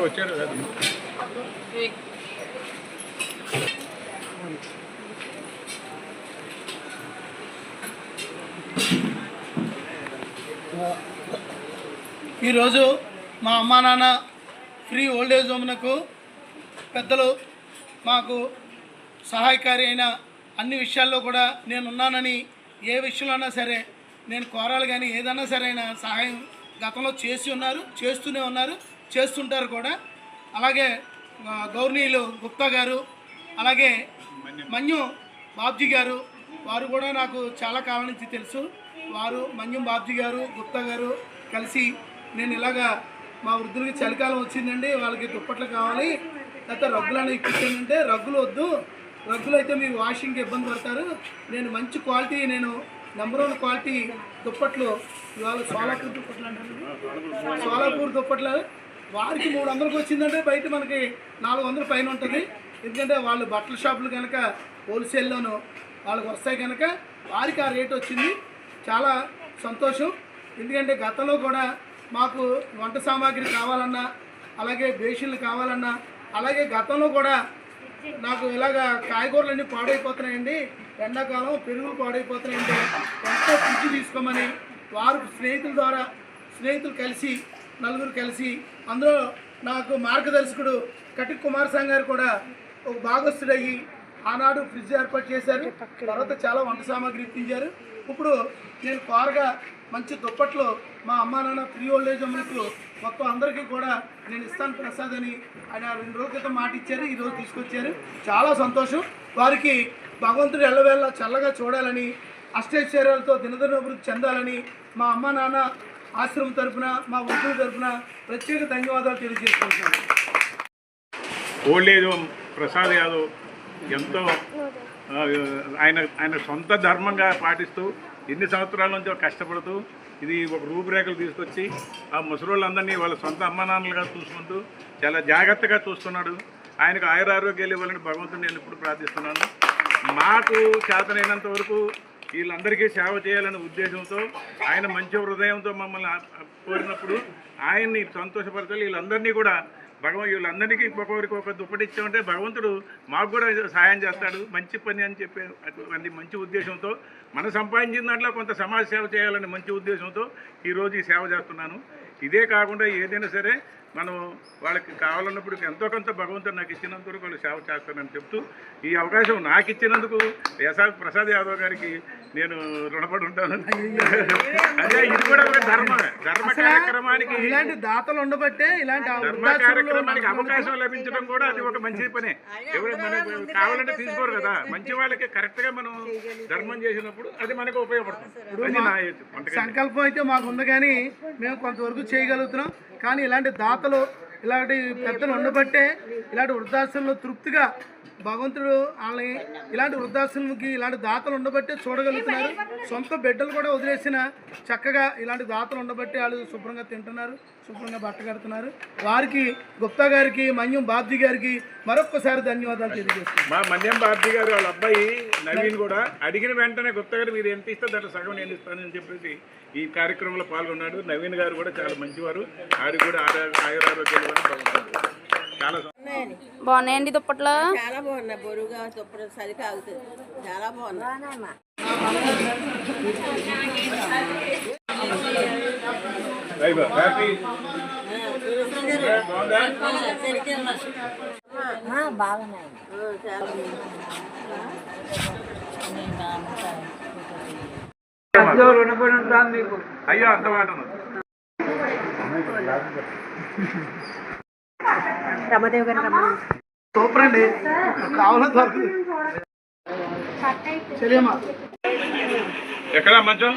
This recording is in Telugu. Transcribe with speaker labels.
Speaker 1: వచ్చారు
Speaker 2: ఈరోజు మా అమ్మా నాన్న ఫ్రీ ఓల్డేజ్ హోమ్నకు పెద్దలు మాకు సహాయకారి అయిన అన్ని విషయాల్లో కూడా నేను ఉన్నానని ఏ అయినా సరే నేను కోరాలి కానీ ఏదైనా సరే అయినా సహాయం గతంలో చేసి ఉన్నారు చేస్తూనే ఉన్నారు చేస్తుంటారు కూడా. అలాగే ఆ, గౌర్నీయులు గుప్తా గారు అలాగే మన్యం బాబ్జీ గారు వారు కూడా నాకు చాలా కాలం నుంచి తెలుసు. వారు మన్యం బాబ్జీ గారు గుప్తా గారు కలిసి నేను ఇలాగా మా వృద్ధులకి చలికాలం వచ్చిందండి వాళ్ళకి దుప్పట్లు కావాలి లేకపోతే రగ్గులు అనేవి ఇప్పించానంటే రగ్గులు వద్దు. రగ్గులు అయితే మీరు వాషింగ్కి ఇబ్బంది పడతారు. నేను మంచి క్వాలిటీ నేను నెంబర్ వన్ క్వాలిటీ దుప్పట్లు ఇవాళ సోలాపూర్ దుప్పట్లు అంటారు. సోలాపూర్ దుప్పట్లు వారికి మూడు వందలకు వచ్చిందంటే బయట మనకి నాలుగు వందల పైన ఉంటుంది. ఎందుకంటే వాళ్ళు బట్టల షాపులు కనుక హోల్సేల్లోనూ వాళ్ళకి వస్తాయి కనుక వారికి ఆ రేట్ వచ్చింది. చాలా సంతోషం. ఎందుకంటే గతంలో కూడా మాకు వంట సామాగ్రి కావాలన్నా అలాగే బేషన్లు కావాలన్నా అలాగే గతంలో కూడా నాకు ఇలాగ కాయగూరలన్నీ పాడైపోతున్నాయండి. ఎండాకాలం పెరుగులు పాడైపోతున్నాయండి. ఎంతో పిచ్చి తీసుకోమని వారు స్నేహితుల ద్వారా స్నేహితులు కలిసి నలుగురు కలిసి అందులో నాకు మార్గదర్శకుడు కటిక్ కుమార్ సాంగ్ గారు కూడా ఒక భాగస్థుడయ్యి ఆనాడు ఫ్రిడ్జ్ ఏర్పాటు చేశారు. తర్వాత చాలా వంట సామాగ్రి ఇప్పించారు ఇప్పుడు నేను కోరగా మంచి దుప్పట్లు మా అమ్మా నాన్న ఫ్రీ ఓల్డేజ్ హోమ్లకు మొత్తం అందరికీ కూడా నేను ఇస్తాను ప్రసాద్ అని ఆయన రెండు రోజుల క్రితం మాట ఇచ్చారు ఈరోజు తీసుకొచ్చారు. చాలా సంతోషం. వారికి భగవంతుడు ఎల్లవేళ చల్లగా చూడాలని అష్టైశ్వర్యాలతో దినదిన అభివృద్ధి చెందాలని మా అమ్మా నాన్న ఆశ్రమం తరపున మా వృద్ధుల తరపున ప్రత్యేక ధన్యవాదాలు తెలియజేసుకుంటున్నాను.
Speaker 1: ఓల్డ్ ఏజ్ ప్రసాద్ యాదవ్ ఎంతో ఆయన ఆయన సొంత ధర్మంగా పాటిస్తూ ఎన్ని సంవత్సరాల నుంచో కష్టపడుతూ ఇది ఒక రూపురేఖలు తీసుకొచ్చి ఆ ముసలోళ్ళందరినీ వాళ్ళ సొంత అమ్మానాన్నలుగా చూసుకుంటూ చాలా జాగ్రత్తగా చూస్తున్నాడు. ఆయనకు ఆయురారోగ్యాలు ఇవ్వాలని భగవంతుని నేను ఇప్పుడు ప్రార్థిస్తున్నాను. మాకు చేతనైనంత వరకు వీళ్ళందరికీ సేవ చేయాలనే ఉద్దేశంతో ఆయన మంచి హృదయంతో మమ్మల్ని కోరినప్పుడు ఆయన్ని సంతోషపరచాలి. వీళ్ళందరినీ కూడా భగవంతు వీళ్ళందరికీ ఒక్కొక్కరికి ఒక దుప్పటి ఇచ్చామంటే భగవంతుడు మాకు కూడా సహాయం చేస్తాడు మంచి పని అని చెప్పే అటువంటి మంచి ఉద్దేశంతో మనం సంపాదించిన దాంట్లో కొంత సమాజ సేవ చేయాలనే మంచి ఉద్దేశంతో ఈరోజు ఈ సేవ చేస్తున్నాను. ఇదే కాకుండా ఏదైనా సరే మనం వాళ్ళకి కావాలన్నప్పుడు ఎంతో కొంత భగవంతుడు నాకు ఇచ్చినంత వరకు వాళ్ళు సేవ చేస్తానని చెప్తూ ఈ అవకాశం నాకు ఇచ్చినందుకు ప్రసాద్ ప్రసాద్ యాదవ్ గారికి నేను రుణపడి ఉంటాను. అదే ఇది కూడా ఒక ధర్మ ధర్మ కార్యక్రమానికి
Speaker 2: ఇలాంటి దాతలు ఉండబట్టే ఇలాంటి
Speaker 1: ధర్మ కార్యక్రమానికి అవకాశం లభించడం కూడా అది ఒక మంచి పనే. ఎవరు మనకు కావాలంటే తీసుకోరు కదా. మంచి వాళ్ళకి కరెక్ట్గా మనం ధర్మం చేసినప్పుడు అది మనకు ఉపయోగపడుతుంది.
Speaker 2: సంకల్పం అయితే మాకు ఉంది కానీ మేము కొంతవరకు చేయగలుగుతున్నాం. కానీ ఇలాంటి దాతలు ఇలాంటి పెద్దలు ఉండబట్టే ఇలాంటి వృద్ధాశ్రమంలో తృప్తిగా భగవంతుడు వాళ్ళని ఇలాంటి వృద్ధాశ్రమంకి ఇలాంటి దాతలు ఉండబట్టే చూడగలుగుతున్నారు. సొంత బిడ్డలు కూడా వదిలేసిన చక్కగా ఇలాంటి దాతలు ఉండబట్టే వాళ్ళు శుభ్రంగా తింటున్నారు శుభ్రంగా బట్ట కడుతున్నారు. వారికి గుప్తా గారికి మన్యం బాబ్జీ గారికి మరొక్కసారి ధన్యవాదాలు తెలియజేస్తున్నాను.
Speaker 1: మా మన్యం బాబ్జీ గారు వాళ్ళ అబ్బాయి నవీన్ కూడా అడిగిన వెంటనే గుప్తా గారు మీరు ఎంత ఇస్తే దాంట్లో సగం నేను ఇస్తానని చెప్పేసి ఈ కార్యక్రమంలో పాల్గొన్నాడు. నవీన్ గారు కూడా చాలా మంచివారు. వారికి కూడా ఆరోగ్య ఆయురారోగ్యాలు కూడా బాగుంటారు.
Speaker 3: బాగున్నాయండి దుప్పట్లో?
Speaker 4: చాలా బాగున్నాయి. బరువుగా దుప్పటి చలికి ఆగుతుంది చాలా బాగున్నాయి. బాగున్నాయి.
Speaker 1: అయ్యో అంత మాట.
Speaker 4: రమదేవ్ గారు రమ్మని.
Speaker 2: సూపర్ అండి కావాలని దొరకదు.
Speaker 1: ఎక్కడ మంచం?